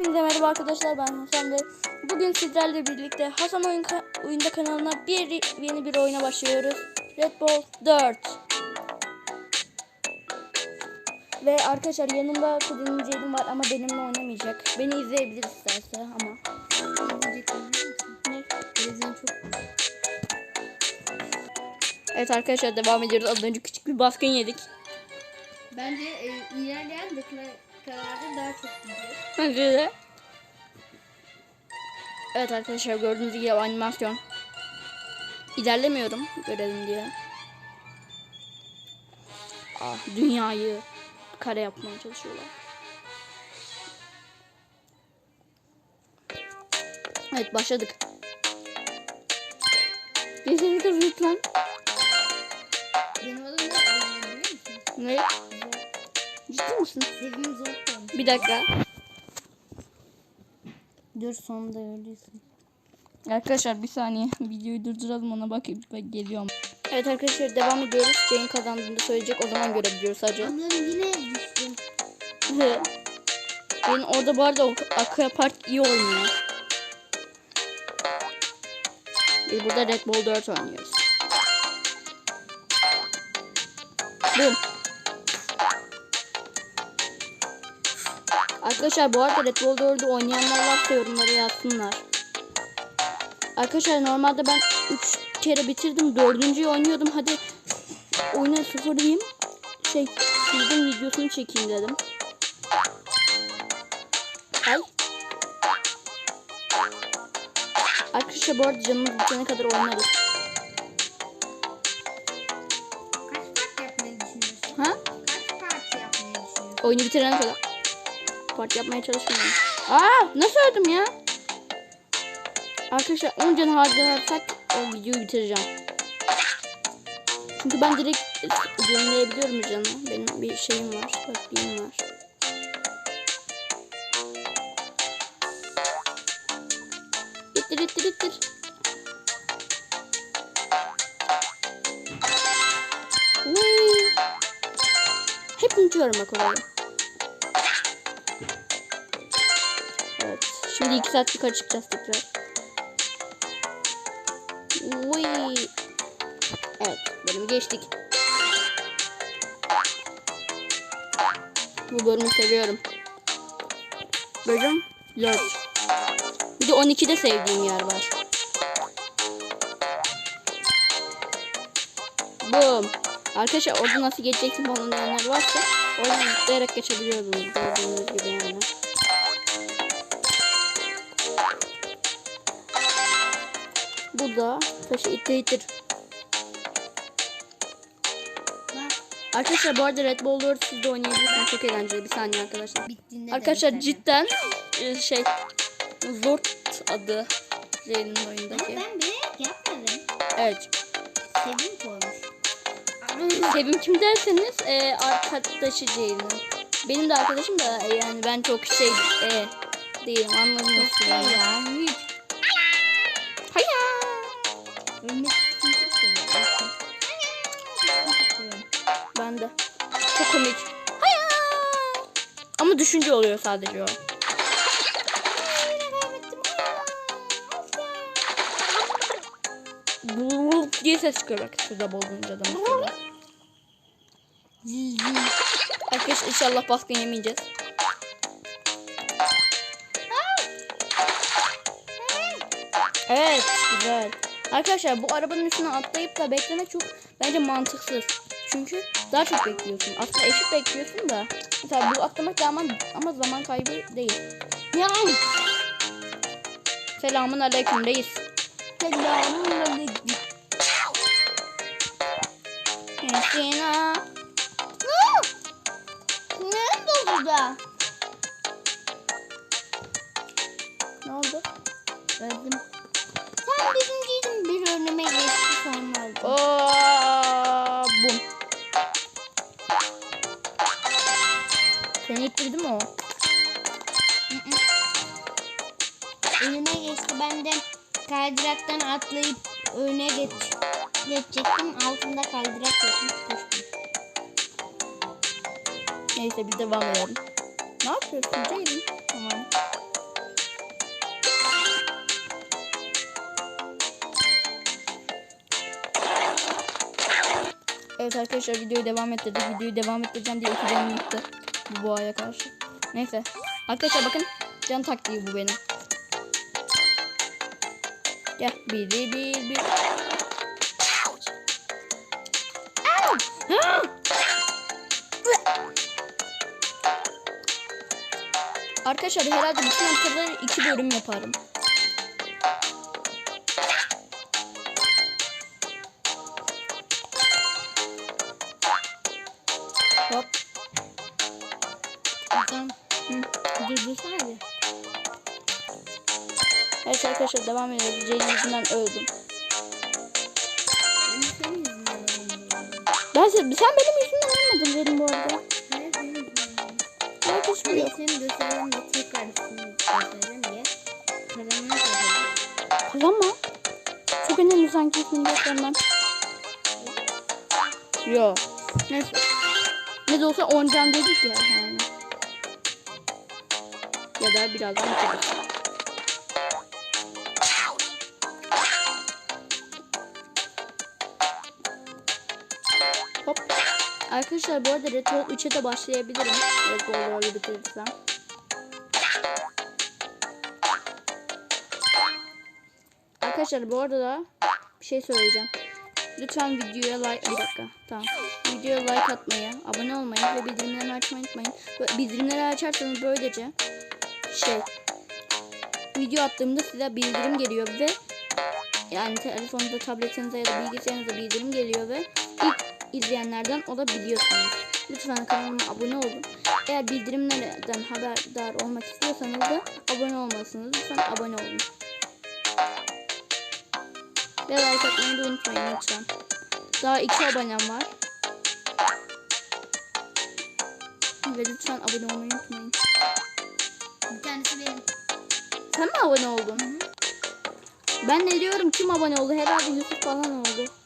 Hepinize merhaba arkadaşlar ben Hasan ve bugün sizlerle birlikte Hasan Oyun Ka- Oyunda kanalına bir yeni bir oyuna başlıyoruz. Red Bull 4. Ve arkadaşlar yanımda kuzenim var ama benimle oynamayacak. Beni izleyebilir isterse ama. Evet arkadaşlar devam ediyoruz. Az önce küçük bir baskın yedik. Bence e, ilerleyen dakikalarda daha çok. Bence de. Evet arkadaşlar gördüğünüz gibi animasyon. İlerlemiyorum görelim diye. Ah, dünyayı kare yapmaya çalışıyorlar. Evet başladık. Kesinlikle lütfen. Benim adım ne? Ne? Zor. Bir dakika. Dur sonunda öyleysin. Arkadaşlar bir saniye videoyu durduralım ona bakayım ben geliyorum. Evet arkadaşlar devam ediyoruz. Jane kazandığını söyleyecek o zaman görebiliyoruz sadece. Anlarım yine düştüm. Benim orada bu arada Aquapart iyi oynuyor. Biz burada Red Bull 4 oynuyoruz. Boom. Arkadaşlar bu arada Red Bull 4'ü oynayanlar varsa yorumlara yazsınlar. Arkadaşlar normalde ben 3 kere bitirdim. Dördüncüyü oynuyordum. Hadi oyuna sıfırlayayım. Şey sizin videosunu çekeyim dedim. Ay. Arkadaşlar bu arada canımız bitene kadar oynarız. Kaç part yapmayı düşünüyorsun? Ha? Kaç part yapmayı düşünüyorsun? Oyunu bitirene kadar. Part yapmaya çalışmıyorum. Aa nasıl öldüm ya? Arkadaşlar 10 can harcarsak o videoyu bitireceğim. Çünkü ben direkt yenileyebiliyorum canı. Benim bir şeyim var. Taktiğim var. İttir ittir ittir. Hep unutuyorum bak orayı. Şimdi iki saat yukarı çıkacağız tekrar. Whee! Evet. Bölümü geçtik. Bu bölümü seviyorum. Bölüm 4. Bir de 12'de sevdiğim yer var. Boom. Arkadaşlar orada nasıl geçeceksin falan diyenler varsa oradan zıplayarak geçebiliyorsunuz gördüğünüz gibi yani. Bu da taşı ittir. Lan Arkadaşlar bu arada Red Bull 4 siz de oynayabilirsiniz. Çok eğlenceli. Bir saniye arkadaşlar. bittiğinde de Arkadaşlar biter. cidden e, şey Zort adı Zeyn'in oyundaki. Ama ben bilerek yapmadım. Evet. Sevim koymuş. Sevim kim derseniz e, arkadaşı Ceylin. Benim de arkadaşım da e, yani ben çok şey e, değilim anladınız Çok iyi ya. Ölmek için çok seviyorum. Ben de. Çok komik. Hayya. Ama düşünce oluyor sadece o. Vup diye ses çıkıyor bak suda bozulunca da. Arkadaşlar inşallah baskın yemeyeceğiz. Evet güzel. Arkadaşlar bu arabanın üstüne atlayıp da beklemek çok bence mantıksız. Çünkü daha çok bekliyorsun. Aslında eşit bekliyorsun da. Mesela bu atlamak zaman ama zaman kaybı değil. Ya. Selamun aleyküm reis. Selamun aleyküm. Sina. Ne oldu burada? Ne oldu? Öldüm. benden kaydıraktan atlayıp öne geç, geçecektim. Altında kaydırak yapmış koştum. Neyse biz devam edelim. Ne yapıyorsun Ceylin? Tamam. Evet arkadaşlar videoyu devam ettirdik. Videoyu devam ettireceğim diye iki canım gitti. Bu boğaya karşı. Neyse. Arkadaşlar bakın can taktiği bu benim. Gel. Bir, bir, bir. Ah! Arkadaşlar herhalde bütün haritaları iki bölüm yaparım. Hop. Evet arkadaşlar devam ediyoruz. Ceylin yüzünden öldüm. Ben senin sen, sen benim yüzümden ölmedin benim bu arada. Senin. Herkes biliyor. seni göstereyim de tekrar diye. Kazanma. Çok önemli sanki ismini göstermem. Yo. Neyse. Ne de olsa 10 can dedik ya yani. Ya da birazdan bitiririz. Arkadaşlar bu arada Retro 3'e de başlayabilirim. Retro doğru bitirirsem. Arkadaşlar bu arada da bir şey söyleyeceğim. Lütfen videoya like... Bir dakika. Tamam. Videoya like atmayı, abone olmayı ve bildirimleri açmayı unutmayın. Bildirimleri açarsanız böylece şey video attığımda size bildirim geliyor ve yani telefonunuzda, tabletinizde ya da bilgisayarınızda bildirim geliyor ve ilk izleyenlerden olabiliyorsunuz. Lütfen kanalıma abone olun. Eğer bildirimlerden haberdar olmak istiyorsanız da abone olmalısınız. Lütfen abone olun. Ve like atmayı da unutmayın lütfen. Daha iki abonem var. Ve lütfen abone olmayı unutmayın. Bir tanesi benim. Sen mi abone oldun? Ben de diyorum kim abone oldu? Herhalde Yusuf falan oldu.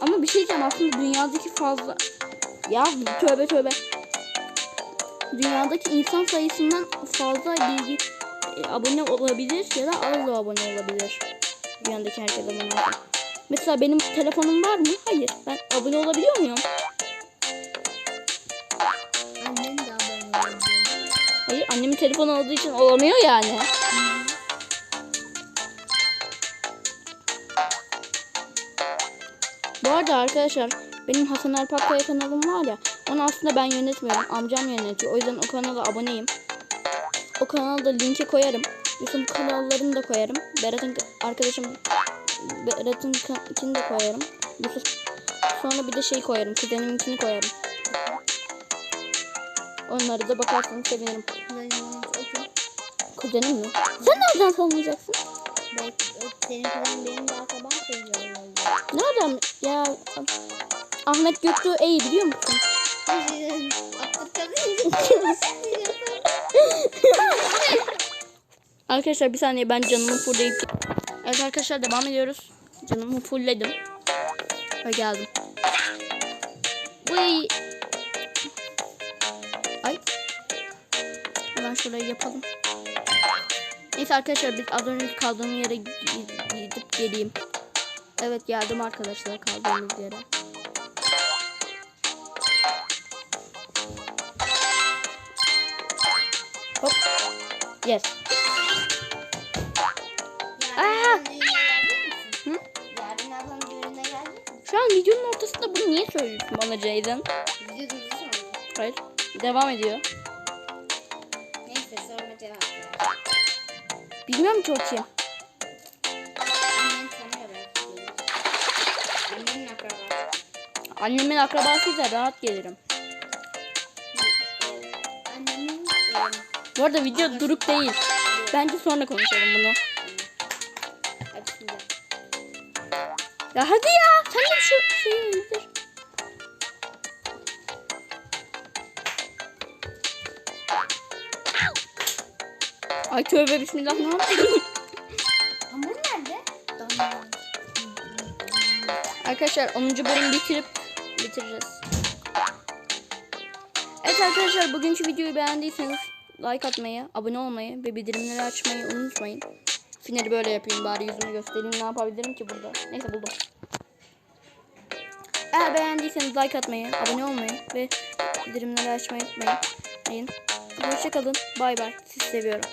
Ama bir şey diyeceğim aslında dünyadaki fazla ya tövbe tövbe dünyadaki insan sayısından fazla bilgi e, abone olabilir ya da az da abone olabilir. Dünyadaki herkes abone olabilir. Mesela benim telefonum var mı? Hayır. Ben abone olabiliyor muyum? Annen de abone oldu. Hayır. Annemin telefonu olduğu için olamıyor yani. Bu arada arkadaşlar benim Hasan Alpakkaya kanalım var ya onu aslında ben yönetmiyorum. Amcam yönetiyor. O yüzden o kanala aboneyim. O kanalda linki koyarım. Yusuf kanallarını da koyarım. Berat'ın arkadaşım Berat'ın ikini de koyarım. Sonra bir de şey koyarım. Kuzeniminkini koyarım. Onları da bakarsanız sevinirim. Kuzenim. Kuzenim mi? Sen nereden tanıyacaksın? Belki senin kuzenin benim de akrabam çocuğu oldu. Nereden? Ya Ahmet Göktuğ iyi biliyor musun? Arkadaşlar bir saniye ben canımı fullleyip Evet arkadaşlar devam ediyoruz. Canımı fullledim. Ve geldim. Uy. Ay. Hemen şurayı yapalım. Neyse arkadaşlar biz az önce kaldığım yere gi- gidip geleyim. Evet geldim arkadaşlar kaldığımız yere. Hop. Yes. Misin? Hı? Şu an videonun ortasında bunu niye söylüyorsun bana Jayden? Video durdu sonra. Hayır. Devam ediyor. Neyse sonra cevap ver. Bilmiyorum ki o kim. Annemin akrabasıysa rahat gelirim. Annemin Bu arada video duruk değil. Bence sonra konuşalım bunu. Ya hadi ya. Sen de şu şeyi indir. Ay tövbe bismillah ne yaptın? Hamur nerede? Arkadaşlar 10. bölüm bitirip bitireceğiz. Evet arkadaşlar bugünkü videoyu beğendiyseniz like atmayı, abone olmayı ve bildirimleri açmayı unutmayın. Finali böyle yapayım bari yüzümü göstereyim. Ne yapabilirim ki burada? Neyse buldum. Eğer beğendiyseniz like atmayı, abone olmayı ve bildirimleri açmayı unutmayın. Hoşçakalın. Bay bay. Sizi seviyorum.